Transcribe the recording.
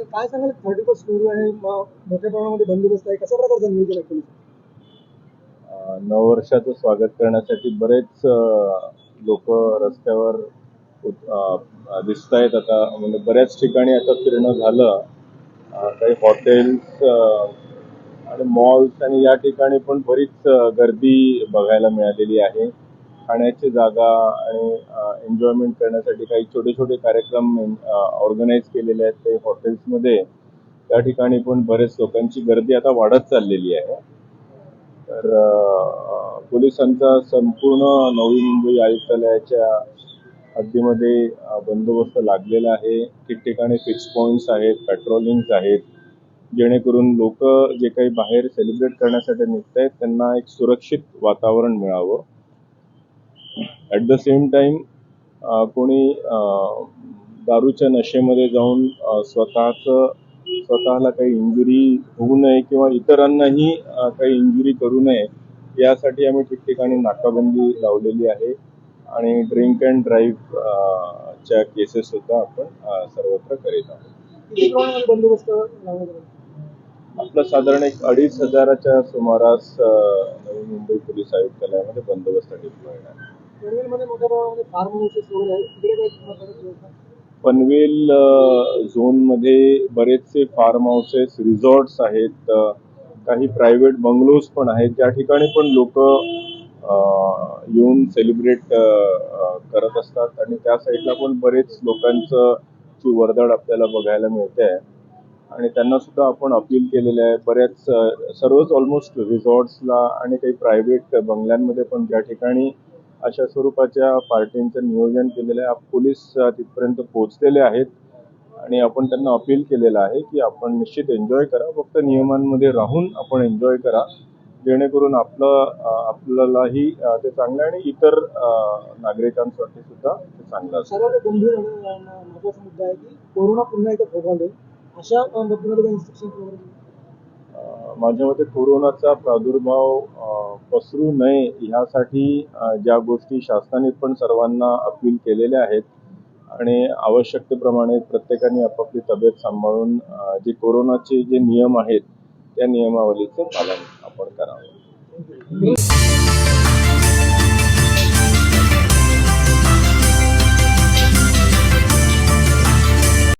काय सांगाल thirty first सुरू आहे मोठ्या प्रमाणामध्ये बंदोबस्त आहे. कशा प्रकारचं नियोजन आहे नववर्षाचं स्वागत करण्यासाठी बरेच लोक रस्त्यावर दिसत आहेत आता. म्हणजे बऱ्याच ठिकाणी आता फिरणं झालं. काही हॉटेल्स आणि मॉल्स आणि या ठिकाणी पण बरीच गर्दी बघायला मिळालेली आहे. खाण्याची जागा आणि एन्जॉयमेंट करण्यासाठी काही छोटे छोटे कार्यक्रम ऑर्गनाईज केलेले आहेत. काही हॉटेल्समध्ये त्या ठिकाणी पण बरेच लोकांची गर्दी आता वाढत चाललेली आहे. तर पोलिसांचा संपूर्ण नवी मुंबई आयुक्तालयाच्या हद्दीमध्ये बंदोबस्त लागलेला आहे. ठिकठिकाणी फिक्स पॉईंट्स आहेत पेट्रोलिंग्स आहेत. जेणेकरून लोक जे काही बाहेर सेलिब्रेट करण्यासाठी निघत आहेत त्यांना एक सुरक्षित वातावरण मिळावं. ॲट द सेम टाइम कोणी दारूच्या नशेमध्ये जाऊन स्वतःचं स्वतःला काही इंजुरी होऊ नये किंवा इतरांनाही काही इंजुरी करू नये यासाठी आम्ही ठिकठिकाणी नाकाबंदी लावलेली आहे. आणि ड्रिंक अँड ड्राईव्ह च्या केसेस सुद्धा आपण सर्वत्र करीत आहोत? आपलं साधारण एक अडीच हजाराच्या सुमारास नवी मुंबई पोलीस आयुक्तालयामध्ये बंदोबस्त डिप्लॉईड आहे. पनवेलमध्ये मोठ्या प्रमाणामध्ये फार्म हाऊसेस वगैरे आहेत. तिकडे काही पनवेल अ, झोनमध्ये बरेचसे फार्म हाऊसेस रिसॉर्ट्स आहेत. अ, काही प्रायव्हेट बंगलोज पण आहेत. ज्या ठिकाणी पण लोक येऊन सेलिब्रेट करत असतात. आणि त्या साईडला पण बरेच लोकांचं ची वर्दळ आपल्याला बघायला मिळते आहे. आणि त्यांना सुद्धा आपण अपील केलेलं आहे. बऱ्याच अ, सर्वच ऑलमोस्ट रिझॉर्ट्सला आणि काही प्रायव्हेट बंगल्यांमध्ये पण ज्या ठिकाणी अशा स्वरूपाच्या पार्टींचं नियोजन केलेलं आहे. आप- पोलीस तिथपर्यंत पोहोचलेले आहेत. आणि आपण त्यांना अपील केलेलं आहे की आपण निश्चित एन्जॉय करा. फक्त नियमांमध्ये राहून आपण एन्जॉय करा. जेणेकरून आपलं आपल्यालाही ते चांगलं आणि इतर नागरिकांसाठी सुद्धा ते चांगलं सर्वात गंभीर महत्त्वाचा मुद्दा आहे की कोरोना पुन्हा एकदा फोगावले अशा इन्स्ट्रक्शन माझ्या मते कोरोनाचा प्रादुर्भाव पसरू नये ह्यासाठी ज्या गोष्टी शासनाने पण सर्वांना अपील केलेल्या आहेत आणि आवश्यकतेप्रमाणे प्रत्येकाने आपापली तब्येत सांभाळून जे कोरोनाचे जे नियम आहेत त्या नियमावलीचं पालन आपण करावं.